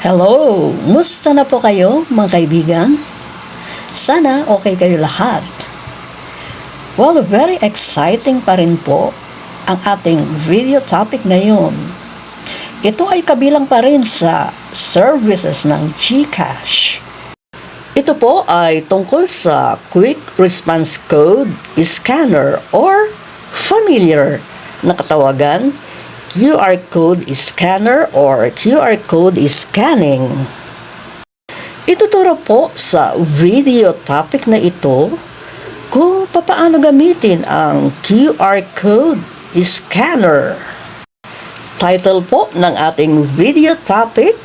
Hello! Musta na po kayo mga kaibigan? Sana okay kayo lahat. Well, very exciting pa rin po ang ating video topic ngayon. Ito ay kabilang pa rin sa services ng GCash. Ito po ay tungkol sa Quick Response Code Scanner or familiar na katawagan QR code scanner or QR code scanning. Ituturo po sa video topic na ito kung papaano gamitin ang QR code scanner. Title po ng ating video topic,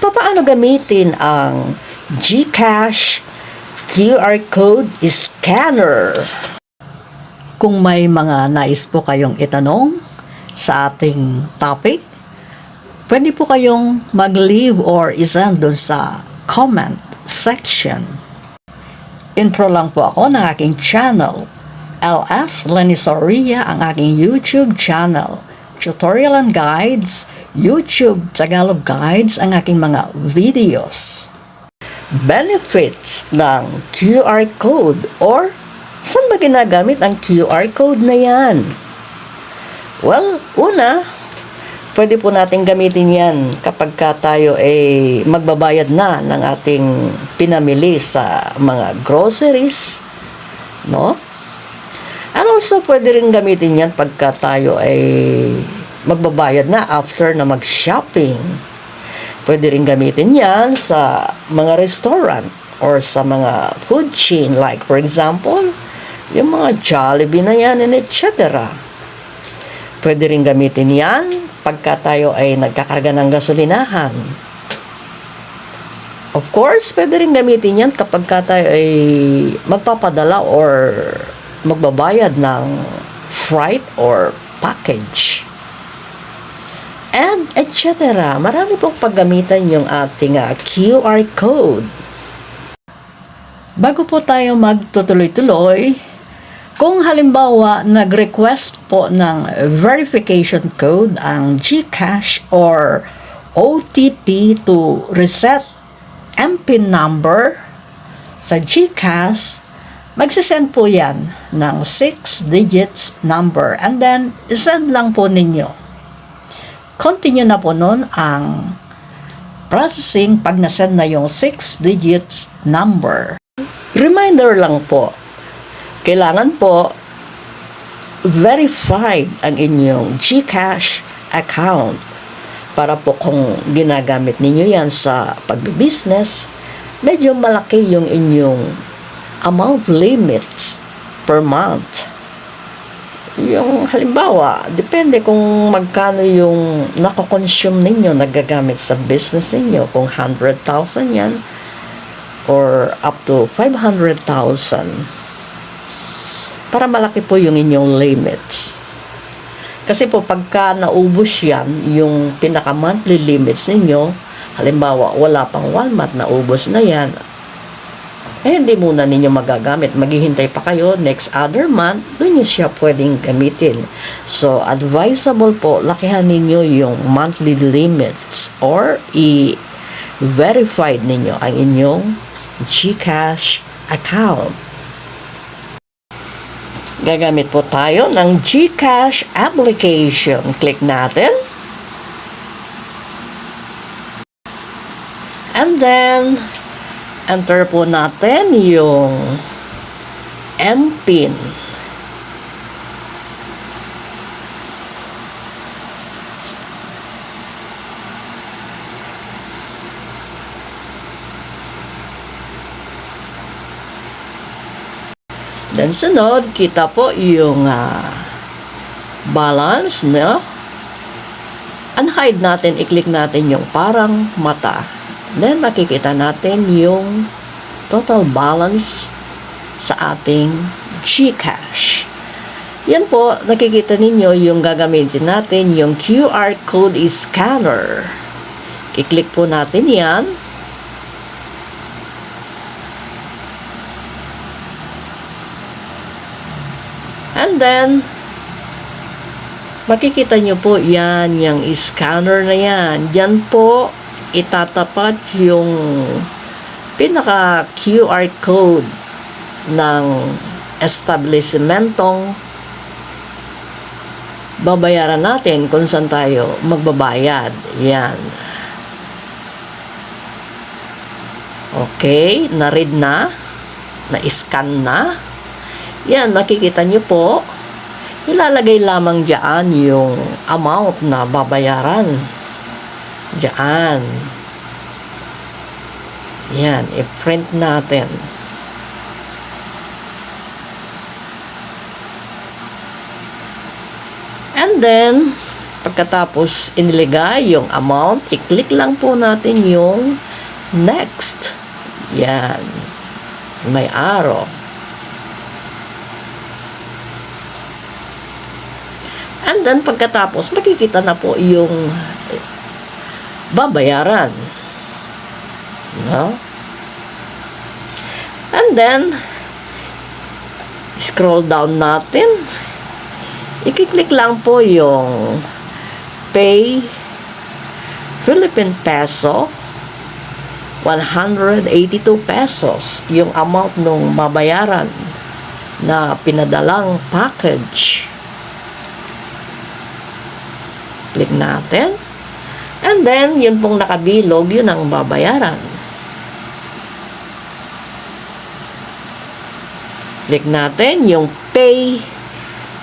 papaano gamitin ang GCash QR code scanner. Kung may mga nais po kayong itanong sa ating topic, pwede po kayong mag-leave or isend doon sa comment section. Intro lang po ako ng aking channel. LS Lenny Soria ang aking YouTube channel. Tutorial and guides, YouTube Tagalog guides ang aking mga videos. Benefits ng QR code or saan ba ginagamit ang QR code na yan? Well, una, pwede po natin gamitin yan kapag ka tayo ay magbabayad na ng ating pinamili sa mga groceries, no? And also, pwede rin gamitin yan pagka tayo ay magbabayad na after na mag-shopping. Pwede rin gamitin yan sa mga restaurant or sa mga food chain like for example, yung mga Jollibee na yan and etc. Pwede rin gamitin yan pagka tayo ay nagkakarga ng gasolinahan. Of course, pwede rin gamitin yan kapag ka tayo ay magpapadala or magbabayad ng freight or package. And etc. Marami pong paggamitan yung ating ah, QR code. Bago po tayo magtutuloy-tuloy, kung halimbawa nag-request po ng verification code ang GCash or OTP to reset MPIN number sa GCash, magsisend po yan ng 6 digits number and then isend lang po ninyo. Continue na po nun ang processing pag nasend na yung 6 digits number. Reminder lang po, kailangan po verified ang inyong GCash account para po kung ginagamit ninyo yan sa pagbibusiness, medyo malaki yung inyong amount limits per month. Yung halimbawa, depende kung magkano yung nako-consume ninyo, nagagamit sa business ninyo. Kung 100,000 yan, or up to 500,000 para malaki po yung inyong limits. Kasi po pagka naubos yan, yung pinaka monthly limits ninyo, halimbawa wala pang one month na ubos na yan, eh hindi muna ninyo magagamit. Maghihintay pa kayo next other month, doon nyo siya pwedeng gamitin. So, advisable po, lakihan ninyo yung monthly limits or i-verified ninyo ang inyong GCash account. Gagamit po tayo ng GCash application. Click natin. And then, enter po natin yung MPIN. Then sunod, kita po yung ah, balance, no? Unhide natin, i-click natin yung parang mata. Then makikita natin yung total balance sa ating GCash. Yan po, nakikita ninyo yung gagamitin natin, yung QR code scanner. Kiklik po natin yan. And then, makikita nyo po yan, yung scanner na yan. Yan po, itatapat yung pinaka QR code ng establishmentong babayaran natin kung saan tayo magbabayad. Yan. Okay, na-read na, na-scan na. Yan, makikita nyo po, ilalagay lamang dyan yung amount na babayaran. Diyan. Yan, i-print natin. And then, pagkatapos iniligay yung amount, i-click lang po natin yung next. Yan. May arrow. And then, pagkatapos, makikita na po yung babayaran. No? And then, scroll down natin. I-click lang po yung pay Philippine peso 182 pesos yung amount nung mabayaran na pinadalang package. Click natin. And then, yun pong nakabilog, yun ang babayaran. Click natin yung pay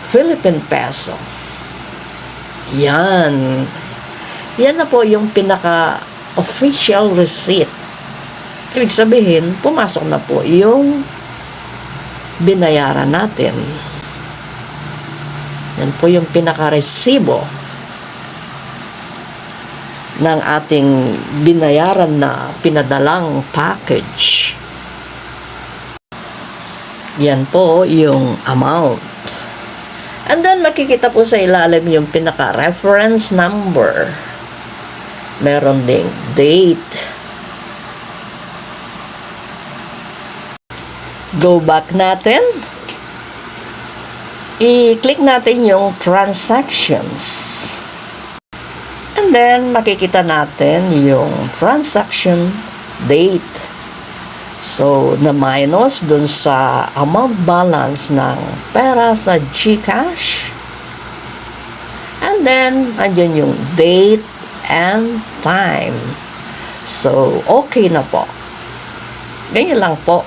Philippine peso. Yan. Yan na po yung pinaka official receipt. Ibig sabihin, pumasok na po yung binayaran natin. Yan po yung pinaka-resibo ng ating binayaran na pinadalang package. Yan po yung amount. And then makikita po sa ilalim yung pinaka-reference number. Meron ding date. Go back natin. I-click natin yung transactions. And then, makikita natin yung transaction date. So, na minus dun sa amount balance ng pera sa GCash. And then, andyan yung date and time. So, okay na po. Ganyan lang po.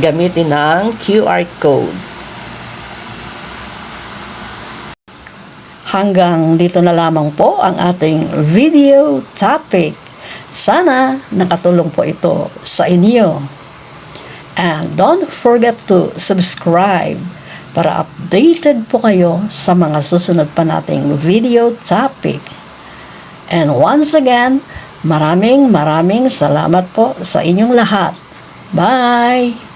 Gamitin ng QR code. Hanggang dito na lamang po ang ating video topic. Sana nakatulong po ito sa inyo. And don't forget to subscribe para updated po kayo sa mga susunod pa nating video topic. And once again, maraming maraming salamat po sa inyong lahat. Bye!